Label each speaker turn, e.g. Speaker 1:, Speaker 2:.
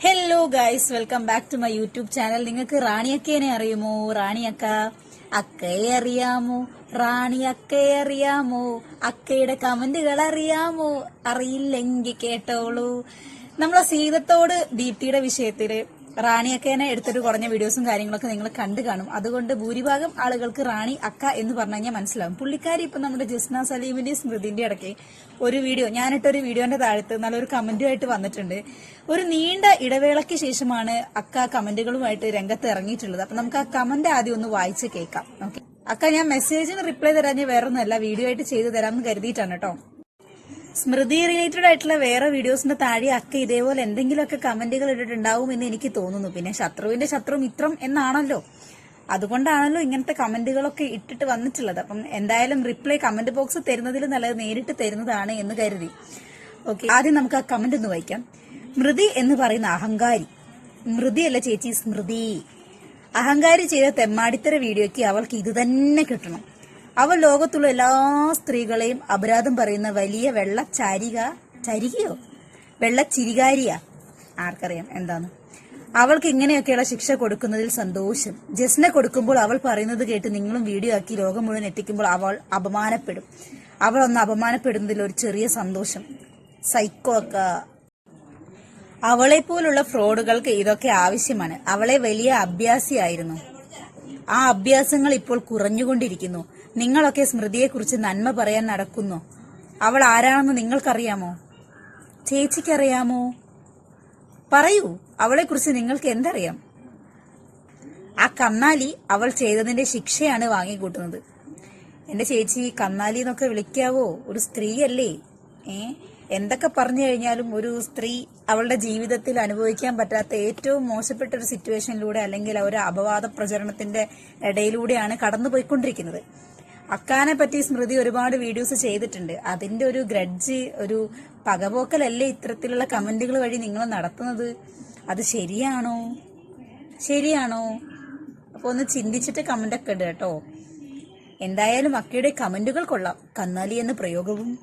Speaker 1: Hello guys welcome back to my YouTube channel നിങ്ങൾക്ക് റാണി അക്കേനെ അറിയുമോ റാണി അക്ക അക്കയെ അറിയാമോ? റാണി അക്കയെ അറിയാമോ? അക്കയുടെ കമന്റുകൾ അറിയാമോ? അറിയില്ലെങ്കിൽ കേട്ടോളൂ. നമ്മളെ സീതത്തോട് ദീപ്തിയുടെ വിഷയത്തിൽ റാണിയക്കേനെ എടുത്തിട്ട് കുറഞ്ഞ വീഡിയോസും കാര്യങ്ങളൊക്കെ നിങ്ങൾ കണ്ടു കാണും. അതുകൊണ്ട് ഭൂരിഭാഗം ആളുകൾക്ക് റാണി അക്ക എന്ന് പറഞ്ഞു കഴിഞ്ഞാൽ മനസ്സിലാവും. പുള്ളിക്കാരി ഇപ്പം നമ്മുടെ ജസ്ന സലീമിന്റെ സ്മൃതിന്റെ ഇടയ്ക്ക് ഒരു വീഡിയോ ഞാനിട്ടൊരു വീഡിയോന്റെ താഴത്ത് നല്ലൊരു കമന്റുമായിട്ട് വന്നിട്ടുണ്ട്. ഒരു നീണ്ട ഇടവേളയ്ക്ക് ശേഷമാണ് അക്ക കമന്റുകളുമായിട്ട് രംഗത്ത് ഇറങ്ങിയിട്ടുള്ളത്. അപ്പൊ നമുക്ക് ആ കമന്റ് ആദ്യം ഒന്ന് വായിച്ച് കേൾക്കാം. ഓക്കെ. അക്ക ഞാൻ മെസ്സേജിന് റിപ്ലൈ തരാൻ വേറൊന്നുമല്ല വീഡിയോ ആയിട്ട് ചെയ്തു തരാമെന്ന് കരുതിയിട്ടാണ് കേട്ടോ. സ്മൃതി റിലേറ്റഡ് ആയിട്ടുള്ള വേറെ വീഡിയോസിന്റെ താഴെ ഒക്കെ ഇതേപോലെ എന്തെങ്കിലുമൊക്കെ കമന്റുകൾ ഇട്ടിട്ടുണ്ടാവും എന്ന് എനിക്ക് തോന്നുന്നു. പിന്നെ ശത്രുവിന്റെ ശത്രു മിത്രം എന്നാണല്ലോ. അതുകൊണ്ടാണല്ലോ ഇങ്ങനത്തെ കമന്റുകളൊക്കെ ഇട്ടിട്ട് വന്നിട്ടുള്ളത്. അപ്പം എന്തായാലും റിപ്ലൈ കമന്റ് ബോക്സ് തരുന്നതിൽ നല്ലത് നേരിട്ട് തരുന്നതാണ് എന്ന് കരുതി. ഓക്കെ ആദ്യം നമുക്ക് ആ കമന്റ് ഒന്ന് വായിക്കാം. മൃതി എന്ന് പറയുന്ന അഹങ്കാരി. മൃതിയല്ല ചേച്ചി സ്മൃതി. അഹങ്കാരി ചെയ്ത തെമ്മാടിത്തര വീഡിയോയ്ക്ക് അവൾക്ക് ഇത് തന്നെ കിട്ടണം. അവൾ ലോകത്തുള്ള എല്ലാ സ്ത്രീകളെയും അപരാധം പറയുന്ന വലിയ വെള്ള ചാരിക ചരികയോ? വെള്ള ചിരികാരിയ ആർക്കറിയാം എന്താന്ന് അവൾക്ക് ഇങ്ങനെയൊക്കെയുള്ള ശിക്ഷ കൊടുക്കുന്നതിൽ സന്തോഷം. ജസ്നെ കൊടുക്കുമ്പോൾ അവൾ പറയുന്നത് കേട്ട് നിങ്ങളും വീഡിയോ ആക്കി ലോകം മുഴുവൻ എത്തിക്കുമ്പോൾ അവൾ അപമാനപ്പെടും. അവൾ ഒന്ന് അപമാനപ്പെടുന്നതിൽ ഒരു ചെറിയ സന്തോഷം. സൈക്കോ ഒക്കെ. അവളെ പോലുള്ള ഫ്രോഡുകൾക്ക് ഇതൊക്കെ ആവശ്യമാണ്. അവളെ വലിയ അഭ്യാസിയായിരുന്നു. ആ അഭ്യാസങ്ങൾ ഇപ്പോൾ കുറഞ്ഞുകൊണ്ടിരിക്കുന്നു. നിങ്ങളൊക്കെ സ്മൃതിയെക്കുറിച്ച് നന്മ പറയാൻ നടക്കുന്നു. അവൾ ആരാണെന്ന് നിങ്ങൾക്കറിയാമോ? ചേച്ചിക്കറിയാമോ? പറയൂ അവളെക്കുറിച്ച് നിങ്ങൾക്ക് എന്തറിയാം? ആ കന്നാലി അവൾ ചെയ്തതിന്റെ ശിക്ഷയാണ് വാങ്ങിക്കൂട്ടുന്നത്. എന്റെ ചേച്ചി കന്നാലി എന്നൊക്കെ വിളിക്കാവോ? ഒരു സ്ത്രീയല്ലേ? ഏ? എന്തൊക്കെ പറഞ്ഞു കഴിഞ്ഞാലും ഒരു സ്ത്രീ അവളുടെ ജീവിതത്തിൽ അനുഭവിക്കാൻ പറ്റാത്ത ഏറ്റവും മോശപ്പെട്ട ഒരു സിറ്റുവേഷനിലൂടെ അല്ലെങ്കിൽ ഒരു അപവാദ പ്രചരണത്തിന്റെ ഇടയിലൂടെയാണ് കടന്നുപോയിക്കൊണ്ടിരിക്കുന്നത്. അക്കാനെ പറ്റി സ്മൃതി ഒരുപാട് വീഡിയോസ് ചെയ്തിട്ടുണ്ട്. അതിന്റെ ഒരു ഗ്രഡ്ജ് ഒരു പകപോക്കലല്ലേ ഇത്തരത്തിലുള്ള കമന്റുകൾ വഴി നിങ്ങൾ നടത്തുന്നത്? അത് ശരിയാണോ? ശരിയാണോ? അപ്പൊ ഒന്ന് ചിന്തിച്ചിട്ട് കമന്റ് ഒക്കെ ഇട് കേട്ടോ. എന്തായാലും അക്കയുടെ കമന്റുകൾ കൊള്ളാം. കന്നാലി എന്ന പ്രയോഗവും